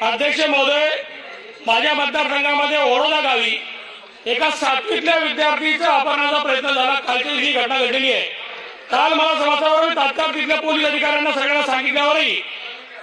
आदेश महोदय माझ्या मतदारसंघामध्ये ओरोदा गावी एका सातवीतल्या विद्यार्थीच्या अपहरणाचा प्रयत्न झाला. कालची ही घटना घडलेली आहे. काल मला समाजावर तात्काळ तिथल्या पोलीस अधिकाऱ्यांना सगळ्यांना सांगितल्यावरही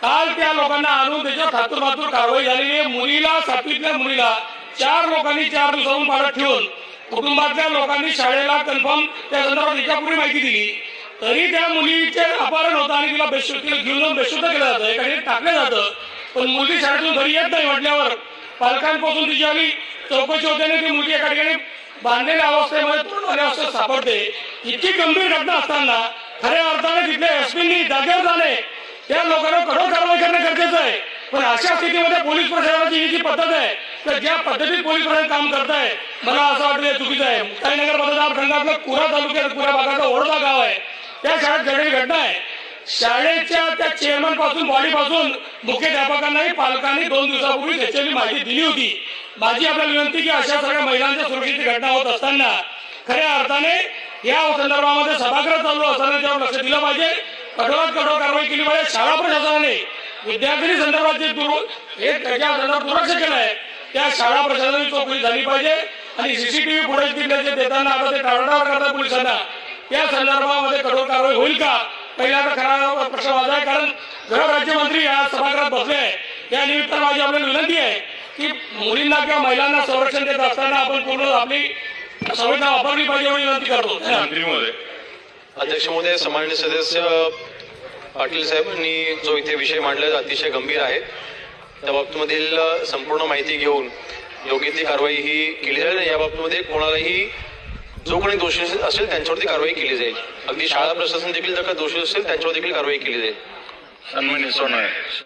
काल त्या लोकांना आणून त्याच्या थातूर मातूर कारवाई झालेली आहे. मुलीला सातवीतल्या मुलीला चार लोकांनी चार दिवसाहून पाडत ठेवून कुटुंबातल्या लोकांनी शाळेला कन्फर्म त्या संदर्भात याच्यापूर्वी माहिती दिली. तरी त्या मुलीचे अपहरण होतं आणि तिला बेशुद्ध घेऊन जाऊन बेशुद्ध केलं जातं. एका टाकलं जातं. पण मुलगी शाळेतून घरी येत नाही म्हटल्यावर पालकांपासून तिची आली. चौकशी होते ती मुलगी एका ठिकाणी बांधलेल्या अवस्थेमध्ये तोंडवाल्या अवस्थेत सापडते. इतकी गंभीर घटना असताना खऱ्या अर्थाने तिथल्या एसपींनी जागेवर जाणे त्या लोकांना कठोर कारवाई करणं गरजेचं आहे. पण अशा स्थितीमध्ये पोलीस प्रशासनाची ही जी पद्धत आहे तर ज्या पद्धतीत पोलीस प्रशासन काम करत आहे मला असं वाटतं चुकीचं आहे. मुक्ताईनगर मतदारसंघातलं कुरा तालुक्यात कुरा भागाचा ओढदा गाव आहे. त्या शाळेत घडलेली घटना आहे. शाळेच्या त्या चेअरमनपासून बॉडी पासून मुख्याध्यापकांनाही पालकांनी दोन दिवसापूर्वी त्याची माहिती दिली होती. माझी आपल्याला विनंती की अशा सगळ्या महिलांच्या सुरक्षेची घटना होत असताना खऱ्या अर्थाने या संदर्भामध्ये सभागृह चालू असताना त्यावर लक्ष दिलं पाहिजे. कठोरात कठोर कारवाई केली पाहिजे. शाळा प्रशासनाने विद्यार्थी संदर्भात जे हे त्याच्या संदर्भात दुर्लक्ष केलं आहे त्या शाळा प्रशासनाची चौकशी झाली पाहिजे आणि सीसीटीव्ही फुटेज दिले जे देताना आता ते टाळाटाळ करतात पोलिसांना. या संदर्भामध्ये कठोर कारवाई होईल का? पहिला तर खरा प्रश्न माझा आहे कारण गृह राज्यमंत्री या सभागृहात बसले आहे. या निमित्तानं माझी आपल्याला विनंती आहे की मुलींना किंवा महिलांना संरक्षण देत असताना आपण पूर्ण आपली संवेदना वापरली पाहिजे एवढी विनंती करतो. अध्यक्ष महोदय सन्माननीय सदस्य पाटील साहेबांनी जो इथे विषय मांडला तो अतिशय गंभीर आहे त्या बाबतीमधील संपूर्ण माहिती घेऊन योग्य ती कारवाई ही केली जाईल या बाबतीमध्ये कोणालाही जो कोणी दोषी असेल त्यांच्यावरती कारवाई केली जाईल. अगदी शाळा प्रशासन देखील जर का दोषी असेल त्यांच्यावर देखील कारवाई केली जाईल.